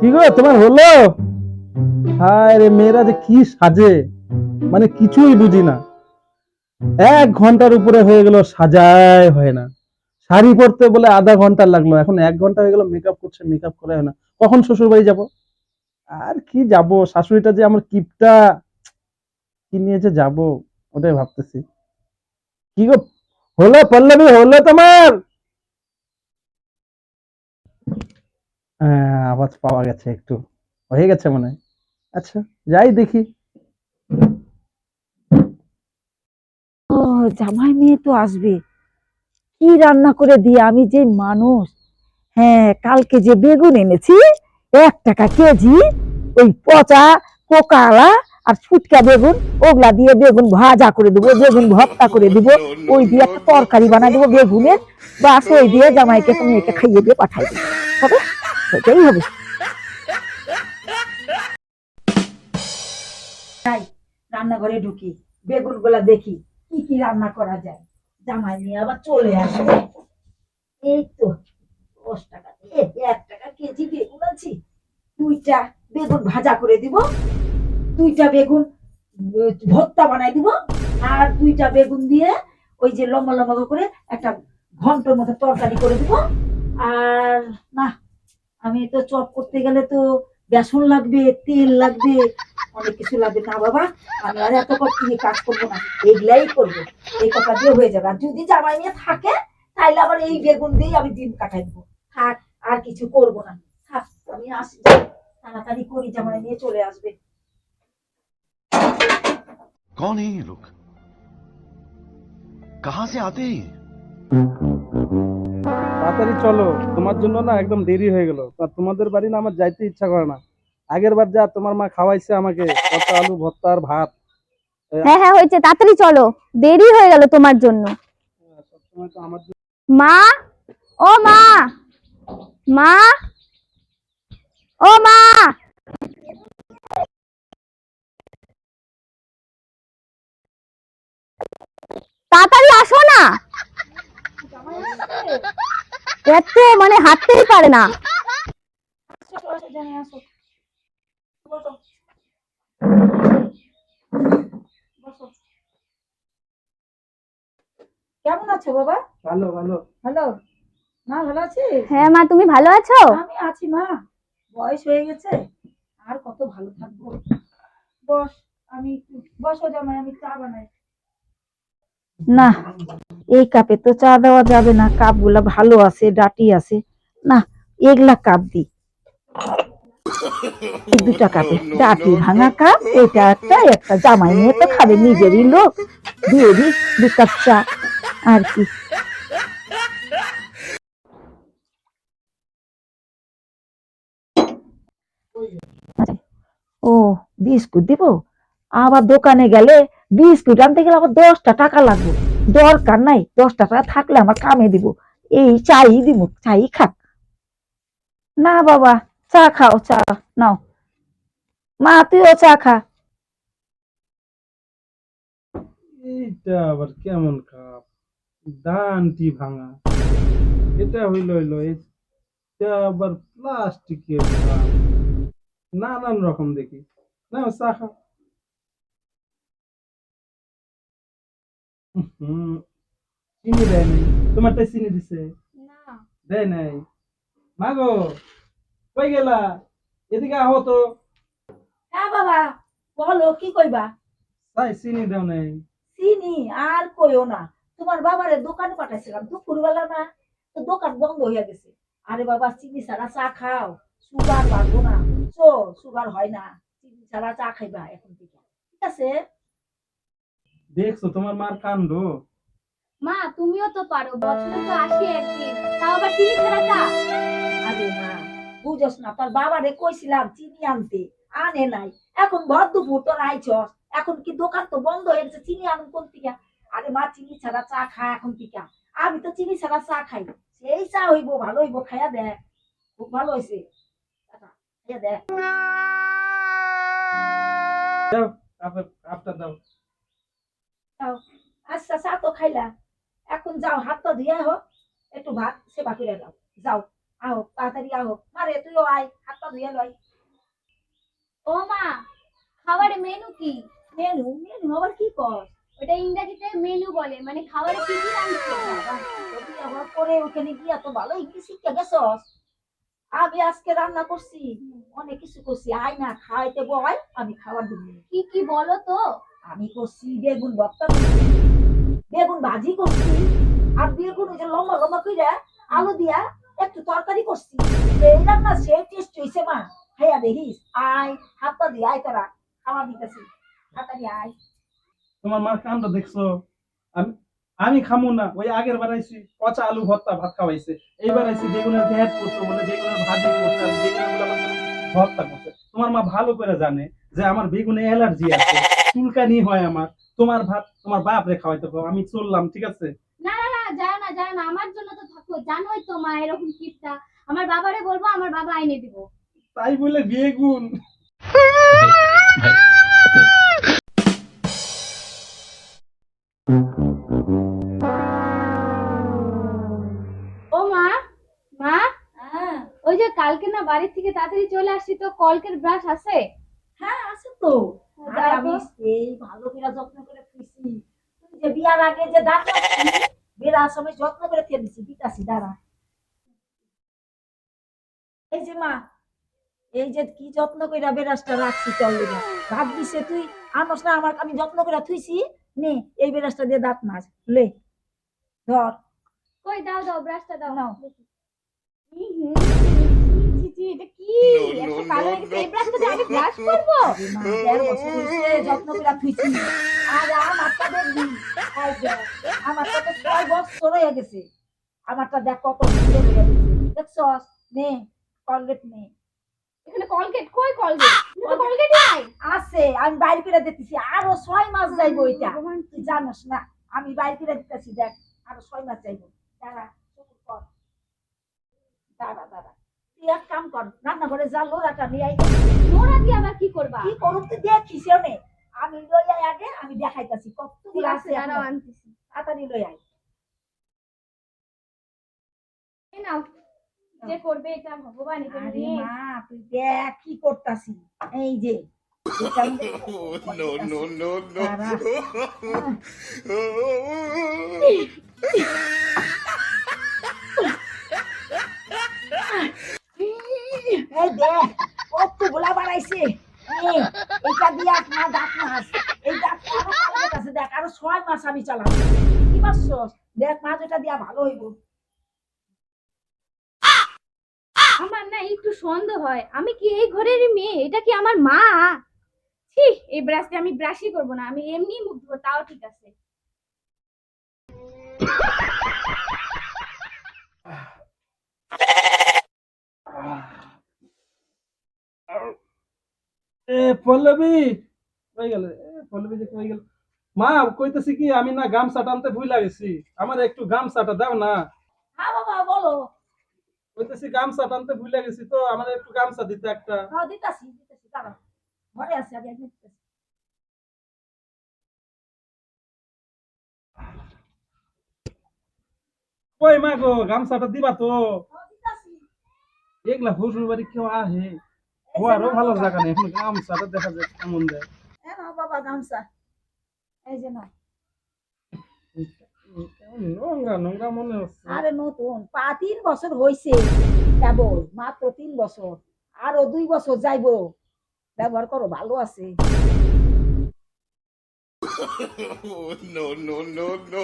কি গো, তোমার হলো? হায় রে মেয়েরা যে কি সাজে মানে কিছুই বুঝি না। এক ঘণ্টার উপরে হয়ে গেল সাজায় হয় না। শাড়ি পরতে বলে আধা ঘণ্টা লাগল, এখন এক ঘণ্টা হয়ে গেল মেকআপ করছে মেকআপ করে হয় না। কখন শ্বশুর বাড়ি যাব? আর কি যাব? শাশুড়িটা যে আমার কিপটা, কি নিয়ে যে যাব? ওটাই ভাবতেছি। কি গো, হলো পল্লবী, হলো তোমার? আওয়াজ পাওয়া গেছে একটু। হয়ে গেছে মনে আচ্ছা যাই দেখি। ও, জামাই মেয়ে তো আসবে। কি রান্না করে দিয়ে আমি যে মানুষ। হ্যাঁ কালকে যে বেগুন এনেছি, এক টাকা কেজি ওই পচা পোকালা আর ফুটকা বেগুন, ওগুলা দিয়ে বেগুন ভাজা করে দেবো, বেগুন ভর্তা করে দিব, ওই দিয়ে একটা তরকারি বানাই দেবো বেগুনের বাস ওই দিয়ে জামাইকে তুমি একে খাইয়ে দিয়ে পাঠাই দেবো। হবে সেটাই হবে? তাই রান্নাঘরে ঢুকি বেগুনগুলা দেখি, কি কি রান্না করা যায়। জামাই নিয়ে আবার চলে আসবে এই তো, দশ টাকা এক টাকা কেজি বেগুন আছি দুইটা বেগুন ভাজা করে দিব, দুইটা বেগুন ভর্তা বানাই দিব, আর দুইটা বেগুন দিয়ে ওই যে লম্বা লম্বা করে একটা ঘণ্টার মতো তরকারি করে দিব। আর না আমি তো চপ করতে গেলে তো বেসন লাগবে তেল লাগবে অনেক কিছু লাগবে না বাবা আমি আর এত কষ্ট নিয়ে কাজ করবো না এগুলাই করবো এই কথা দিয়ে হয়ে যাবে আর যদি জামাই নিয়ে থাকে তাহলে আবার এই বেগুন দিয়ে আমি দিন কাটাই দেবো থাক আর কিছু করবো না থাক আমি আসি তাড়াতাড়ি করি জামাই নিয়ে চলে আসবে कौन है ये लोग कहां से आते हैं ये? তাড়াতাড়ি চলো। তোমার জন্য না একদম দেরি হয়ে গেল। তোমাদের বাড়ি না আমার যাইতে ইচ্ছা করে না। আগের বার যা তোমার মা খাওয়াইছে আমাকে, কত আলু, ভর্তা আর ভাত। হ্যাঁ হ্যাঁ হয়েছে। তাড়াতাড়ি চলো। দেরি হয়ে গেল তোমার জন্য। মা? ও মা! মা? ও মা! তাড়াতাড়ি আসো না। এত মানে হাঁটতেই পারে না। কেমন আছো বাবা? ভালো ভালো। হ্যালো মা ভালো আছিস? হ্যাঁ মা তুমি ভালো আছো? আমি আছি মা। বয়স হয়ে গেছে আর কত ভালো থাকব। বস আমি বসো জামাই আমি চা বানাই। না, এই কাপে তো চা দেওয়া যাবে না কাপগুলা ভালো আছে, ডাটি আছে। না, এগুলা কাপ দি দুটা কাপে, ডাটি ভাঙা কাপ, এটা একটা একটা জামাই নিয়ে তো খাবে, নিজেরই লোক। দিয়ে দি দু কাপ চা, আর কি। ও, বিস্কুট দিব? আবার দোকানে গেলে বিস্কুট আনতে গেলে আবার দশটা টাকা লাগবে। দরকার নাই, দশটা টাকা থাকলে আমার কামে দিব। এই চাই দিব, চাই খাক। না বাবা, চা খাও, চা নাও। মা, তুইও চা খা। এইটা আবার কেমন কাপ ডানটি ভাঙা। এটা হইল, হইল আবার প্লাস্টিকের নানান রকম দেখি। না চা খাও। চিনি দেয় নাই। তোমারটা চিনি দিছে? দেয় নাই। মাগো কই গেলা? এদিকে আহো তো। হ্যাঁ বাবা বলো কি কইবা? তাই চিনি দাও নাই। চিনি আর কইও না। তোমার বাবারে দোকানে পাঠাইছিলাম দুপুরবেলা না তো দোকান বন্ধ হয়ে গেছে। আরে বাবা চিনি ছাড়া চা খাও। সুগার বাড়বো না। চো সুগার হয় না। চিনি ছাড়া চা খাইবা এখন থেকে। ঠিক আছে? দেখছ তোমার মার কাণ্ড। মা তুমিও তো পারো বছরে তো আসি একদিন। তাও আবার চিনি ছাড়া চা? আরে মা বুঝস না তোর বাবারে কইছিলাম চিনি আনতে। আনে নাই। এখন ভর দুপুর তোর আইছস। এখন কি দোকান তো বন্ধ হয়ে গেছে চিনি আনুন কোন থেকে? আরে মা চিনি ছাড়া চা খা এখন থেকে আমি তো চিনি ছাড়া চা খাই। সেই চা হইব ভালো হইব খাইয়া দেখ। খুব ভালো হয়েছে খাইয়া দেখ। দাও কাপের দাও। আচ্ছা চা তো খাইলা। এখন যাও হাত তো ধুয়ে আহো। একটু ভাত সেবা করে দাও যাও আহো তাড়াতাড়ি আহো। মারে তুইও আয় হাত পা ধুয়ে লয় ও মা খাবারে মেনু কি? মেনু মেনু আবার কি কর ওটা ইংরেজিতে মেনু বলে মানে খাবারে কি কি যদি আবার পরে ওখানে গিয়া তো ভালো ইংলিশ শিখে গেছস। আমি আজকে রান্না করছি। অনেক কিছু করছি। আয় না খাইতে বয় আমি খাবার দিব। কি কি বলো তো? আমি করছি, বেগুন ভর্তা করছি, বেগুন ভাজি করছি, আর বেগুন ওই যে লম্বা লম্বা কইরা আলু দিয়া একটু তরকারি করছি। এই রান্না সে টেস্ট হইছে মা। খাইয়া দেখিস, আয় হাতটা দিয়ে আয় তোরা, খাওয়া দিতেছি, তাড়াতাড়ি আয়। তোমার মার কাণ্ড দেখছ? আমি আমি খামু না, ওই আগের বার আইছি, পচা আলু ভর্তা ভাত খাওয়াইছে। এইবার আইছি বেগুনের ঘ্যাট করছ বলে বেগুনের ভাজি করছে বেগুনের ভর্তা করছে। তোমার মা ভালো করে জানে যে আমার বেগুনে অ্যালার্জি আছে। চুলকানি হয় আমার। তোমার ভাত তোমার বাপ রে খাওয়াইতে হবে। আমি চললাম ঠিক আছে? না না না যায় না যায় না আমার জন্য তো থাকো জানোই তো মা এরকম কিপটা। আমার বাবারে বলব আমার বাবা আইনে দিব। তাই বলে বেগুন। ও মা মা হ্যাঁ। ওই যে কালকে না বাড়ি থেকে তাড়াতাড়ি চলে আসছি তো কলকের ব্রাশ আছে? হ্যাঁ আছে তো। আরে আমি ভালো করে যত্ন করে খুঁজছি তুই যে বিয়ার আগে যে দাঁত রাখছি সময় যত্ন করে খেয়ে দিছি দিতাছি দাঁড়া। এই যে মা এই যে কি যত্ন করে বেরাসটা রাখছি চল দিছে তুই আনস না আমার আমি যত্ন করে থুইছি নে এই বেরাসটা দিয়ে দাঁত মাছ লে। ধর। কই দাও দাও ব্রাশটা দাও। নাও। ই হুম, ছি, ছি, ছি, এটা কি এত কালো হয়ে গেছে এই ব্রাশটা দিয়ে আমি ব্রাশ করব? আরে বছর হইছে, যত্ন করে থুইছি আর আমারটা দেখবি এই যে, আমারটা তো ছয় বছর হয়ে গেছে। আমারটা দেখ কত সুন্দর হয়ে গেছে। দেখছস? নে কলগেট নে এখানে কলগেট কই কলগেট কলগেট নাই। আছে আমি বাইরে করে দিতেছি। আরও ছয় মাস যাইবো এটা। তুই জানোস না আমি বাইরে করে দিতেছি দেখ। আরও ছয় মাস যাইবো। দাঁড়া চুপ কর। দাঁড়া দাঁড়া। এক কাম কর রান্নাঘরে যা লোরাটা নিয়ে আই নোরা দিয়ে আবার কি করবা? কি করুক তুই দেখিস নে আমি লই আই আগে আমি দেখাইতাছি কতগুলো আছে দাঁড়াও। আনতেছি। তাড়াতাড়ি লই আই এই নাও যে করবে এটা ভগবান এটা আরে মা তুই দেখ কি করতাছি। এই যে এটা আমি no, no, no, no. দাঁড়া। এই দেখ কতগুলা বাড়াইছে এই, এটা দিয়া মা দাঁত মাছ এই দাঁত আরও আছে দেখ আরও ছয় মাস আমি চালাবো। কি পারছস দেখ মাছ এটা দিয়া ভালো হইব। আমার না একটু সন্দেহ হয় আমি কি এই ঘরেরই মেয়ে? এটা কি আমার মা? ছি এই ব্রাশটা আমি ব্রাশই করব না আমি এমনি মুখ ধোবো তাও ঠিক আছে। এ পল্লবী কই গেল? পল্লবী যে কই গেল? মা কইতেছি কি আমি না গামছা টানতে ভুল গেছি আমার একটু গামছাটা দাও না। হ্যাঁ বাবা বলো। কইতেছি গামছা টানতে ভুল গেছি তো আমার একটু গামছা দিতে একটা। হ্যাঁ দিতাছি দিতাছি দাঁড়াও। ঘরে আছে আমি দিতাছি। কই মা গো গামছাটা দিবা তো? এগুলা শ্বশুর বাড়ি কেউ আহে। ও আরও ভালো জায়গা নেই। এখন গামছাটা দেখা যায় কেমন দেয়। এই নাও বাবা গামছা। এই যে নাও। নোংরা নোংরা মনে হচ্ছে। আরে নতুন পা তিন বছর হইছে কেবল মাত্র তিন বছর। আরও দুই বছর যাইবো। ব্যবহার করো ভালো আছে। No, no, no, no.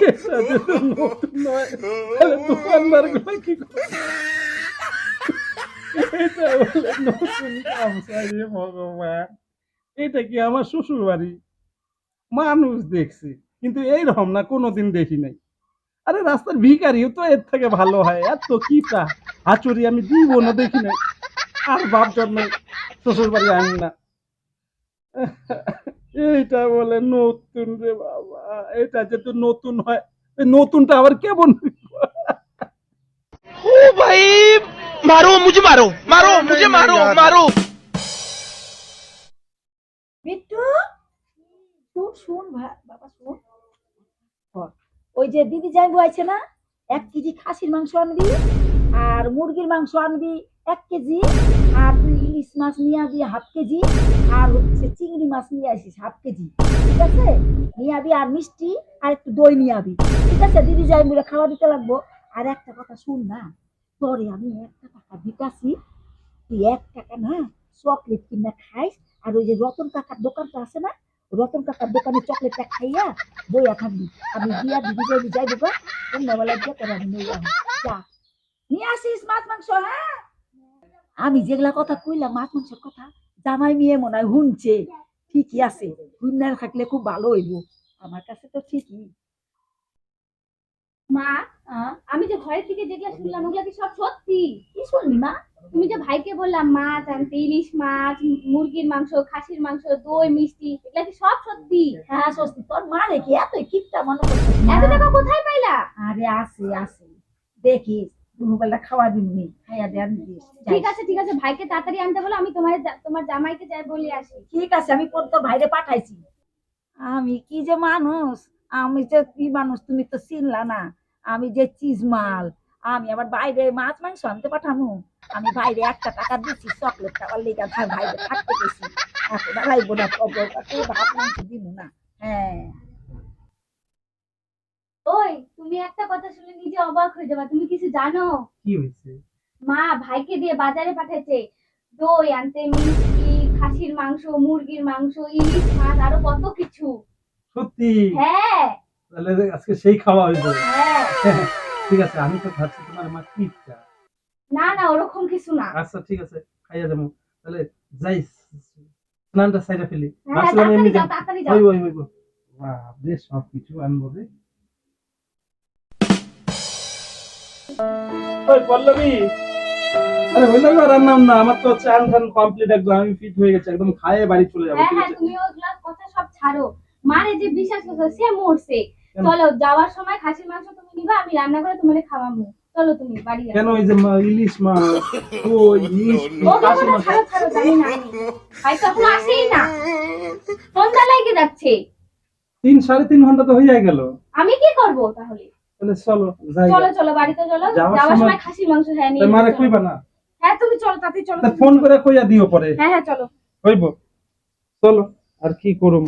কি আমার শ্বশুর বাড়ি মানুষ দেখছি, কিন্তু এইরকম না, কোনোদিন দেখি নাই আরে রাস্তার ভিকারিও তো এর থেকে ভালো হয় এত হাচুরি আমি দিব না দেখি আর বাপ জন্মে শ্বশুর বাড়ি আনি না। এইটা বলে নতুন রে বাবা, এটা যেহেতু নতুন হয়। নতুনটা আবার কেমন ও ভাই मारो मुझे मारो मारो मुझे मारो मारो বিট্টু শুন শুন ভা- বাবা শুন বল। ওই যে দিদি যাইবো আছে না এক কেজি খাসির মাংস আনবি আর মুরগির মাংস আনবি এক কেজি আর তুই ইলিশ মাছ নিয়ে আবি হাফ কেজি আর হচ্ছে চিংড়ি মাছ নিয়ে আসিস হাফ কেজি ঠিক আছে নিয়ে আবি আর মিষ্টি আর একটু দই নিয়ে আবি ঠিক আছে দিদি যাই বলে খাওয়া দিতে লাগবো আর একটা কথা শুন না তোরে আমি একটা টাকা দিতাছি তুই এক টাকা না চকলেট কিনা খাইস, আর ওই যে রতন কাকার দোকানটা আছে না, রতন কাকার দোকানে চকলেটটা খাইয়া বইয়া থাকবি। আমি দিয়া দিদি যাইবি যাইবো গা, সন্ধ্যাবেলা দিয়ে তোর আমি নিয়ে যা। নিয়ে আসিস মাছ, মাংস হ্যাঁ? আমি যেগুলা কথা কইলাম, মাছ, মাংসের কথা, জামাই মেয়ে মনে হয় শুনছে, ঠিকই আছে। হুন্নার থাকলে খুব ভালো হইব। আমার কাছে তো ঠিকই। মা আমি যে ঘরের থেকে যেগুলো শুনলাম ওগুলো কি সব সত্যি? কি শুনলি মা? তুমি যে ভাইকে বললাম মাছ আনতে ইলিশ মাছ মুরগির মাংস খাসির মাংস দই মিষ্টি এগুলো কি সব সত্যি? হ্যাঁ সত্যি। তোর মা রে কি এত কিপটা মনে করছিস এত টাকা কোথায় পাইলা? আরে আছে আছে। দেখিস দুপুরবেলা খাওয়া দিবনি খাইয়া দিস ঠিক আছে ঠিক আছে ভাইকে তাড়াতাড়ি আনতে বলো আমি তোমার তোমার জামাইকে যাই বলে আসি। ঠিক আছে আমি তোর ভাইরে পাঠাইছি। আমি কি যে মানুষ? আমি যে কি মানুষ তুমি তো চিনলা না। আমি যে চিজ মাল আমি আবার বাইরে মাছ মাংস আনতে পাঠামু আমি বাইরে একটা টাকা দিচ্ছি চকলেট খাওয়ার লেগে তার বাইরে থাকতে গেছি। এখন আর আইবো না খবর তোর ভাত মাংস দিব না। হ্যাঁ। ওই তুমি একটা কথা শুনে নিজে অবাক হয়ে যাবা তুমি কিছু জানো? কি হয়েছে? মা ভাইকে দিয়ে বাজারে পাঠাচ্ছে দই আনতে মিষ্টি খাসির মাংস মুরগির মাংস ইলিশ মাছ আরও কত কিছু। সত্যি? হ্যাঁ। তাহলে আজকে সেই খাওয়া হইব। হ্যাঁ। ঠিক আছে আমি তো ভাবছি তোমার মা কি না না ওরকম কিছু না। আচ্ছা ঠিক আছে খাইয়া যাব। তাহলে যাই স্নানটা সাইডে ফেলি। ভাবছিলাম এমনি হইব হইব হইব। সব কিছু আনব রে। ওই পল্লবী। আরে হইল না রান্না না আমার তো চান কমপ্লিট একদম আমি ফিট হয়ে গেছে একদম খায়ে বাড়ি চলে যাব হ্যাঁ ঠিক হ্যাঁ আছে? তুমি ওগুলা কথা সব ছাড়ো। মারে যে বিশ্বাস করছ সে মরছে? চলো যাওয়ার সময় খাসির মাংস তুমি নিবা আমি রান্না করে তোমারে খাওয়াবো। চলো তুমি বাড়ি কেন ওই যে ইলিশ মাছ? মাছ ছাড়ো ছাড়ো জানি না ভাই আসেই না। সন্ধ্যা লাগে যাচ্ছে? তিন সাড়ে তিন ঘণ্টা তো হয়ে গেল। আমি কি করব তাহলে? তাহলে চলো যাই চলো চলো বাড়িতে চলো। যাওয়ার যাওয়ার সময়- খাসির মাংস হ্যাঁ নিয়ে মারে কইবা না? হ্যাঁ তুমি চলো তাড়াতাড়ি চলো তা ফোন করে কইয়া দিও পরে। হ্যাঁ হ্যাঁ চলো। হইব চলো আর কি করুম?